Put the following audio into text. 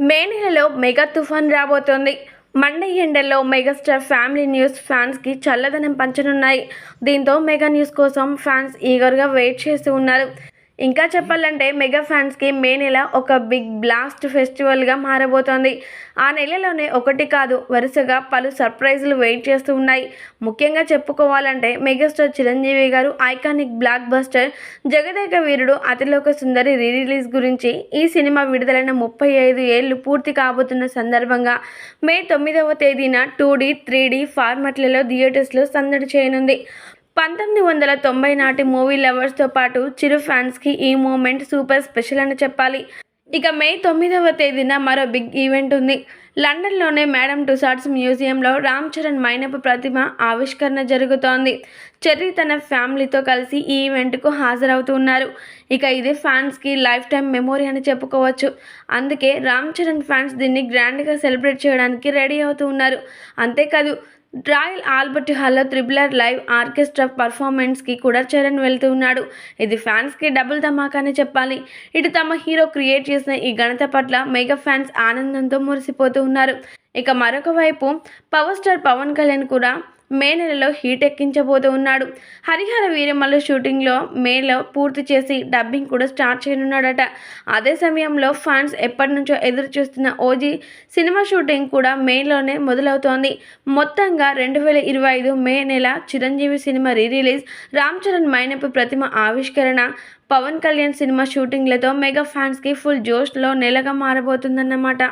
మే నెలలో మెగా తుఫాన్ రాబోతోంది. మండే ఎండల్లో మెగాస్టార్ ఫ్యామిలీ న్యూస్ ఫ్యాన్స్కి చల్లదనం పంచనున్నాయి. దీంతో మెగా న్యూస్ కోసం ఫ్యాన్స్ ఈగర్గా వెయిట్ చేస్తూ ఉన్నారు. ఇంకా చెప్పాలంటే మెగా ఫ్యాన్స్కి మే నెల ఒక బిగ్ బ్లాస్ట్ ఫెస్టివల్గా మారబోతోంది. ఆ నెలలోనే ఒకటి కాదు వరుసగా పలు సర్ప్రైజులు వెయిట్ చేస్తూ ఉన్నాయి. ముఖ్యంగా చెప్పుకోవాలంటే మెగాస్టార్ చిరంజీవి గారు iconic blockbuster Jagadeka Veerudu Athiloka Sundari re release గురించి ఈ సినిమా విడుదలైన ముప్పై ఐదు ఏళ్ళు పూర్తి కాబోతున్న సందర్భంగా మే తొమ్మిదవ తేదీన టూ డీ త్రీ డీ ఫార్మాట్లలో థియేటర్స్లో సందడి చేయనుంది. పంతొమ్మిది వందల తొంభై నాటి మూవీ లవర్స్తో పాటు చిరు ఫ్యాన్స్కి ఈ మూమెంట్ సూపర్ స్పెషల్ అని చెప్పాలి. ఇక మే తొమ్మిదవ తేదీన మరో బిగ్ ఈవెంట్ ఉంది. లండన్లోనే మేడం టుసార్ట్స్ మ్యూజియంలో రామ్ చరణ్ మైనపు ప్రతిమ ఆవిష్కరణ జరుగుతోంది. చెర్రీ తన ఫ్యామిలీతో కలిసి ఈ ఈవెంట్కు హాజరవుతున్నారు. ఇక ఇది ఫ్యాన్స్కి లైఫ్ టైం మెమొరీ అని చెప్పుకోవచ్చు. అందుకే రామ్ చరణ్ ఫ్యాన్స్ దీన్ని గ్రాండ్గా సెలబ్రేట్ చేయడానికి రెడీ అవుతూ ఉన్నారు. అంతేకాదు రాయల్ ఆల్బర్ట్ హాల్లో త్రిబులర్ లైవ్ ఆర్కెస్ట్రా పర్ఫార్మెన్స్కి కూడా చరణ్ వెళ్తూ ఉన్నాడు ఇది ఫ్యాన్స్కి డబుల్ ధమాకానే చెప్పాలి. ఇటు తమ హీరో క్రియేట్ చేసిన ఈ ఘనత పట్ల మెగా ఫ్యాన్స్ ఆనందంతో మురిసిపోతూ ఉన్నారు. ఇక మరొక వైపు పవర్ స్టార్ పవన్ కళ్యాణ్ కూడా మే నెలలో హీట్ ఎక్కించబోతూ ఉన్నాడు. హరిహర వీరమల్లు షూటింగ్లో మేలో పూర్తి చేసి డబ్బింగ్ కూడా స్టార్ట్ చేయనున్నాడట. అదే సమయంలో ఫ్యాన్స్ ఎప్పటి నుంచో ఎదురు చూస్తున్న ఓజీ సినిమా షూటింగ్ కూడా మేలోనే మొదలవుతోంది. మొత్తంగా రెండు వేల ఇరవై ఐదు మే నెల Chiranjeevi cinema re release Ram Charan మైనపు ప్రతిమ ఆవిష్కరణ పవన్ కళ్యాణ్ సినిమా షూటింగ్లతో మెగా ఫ్యాన్స్కి ఫుల్ జోష్లో నెలగా మారబోతుందన్నమాట.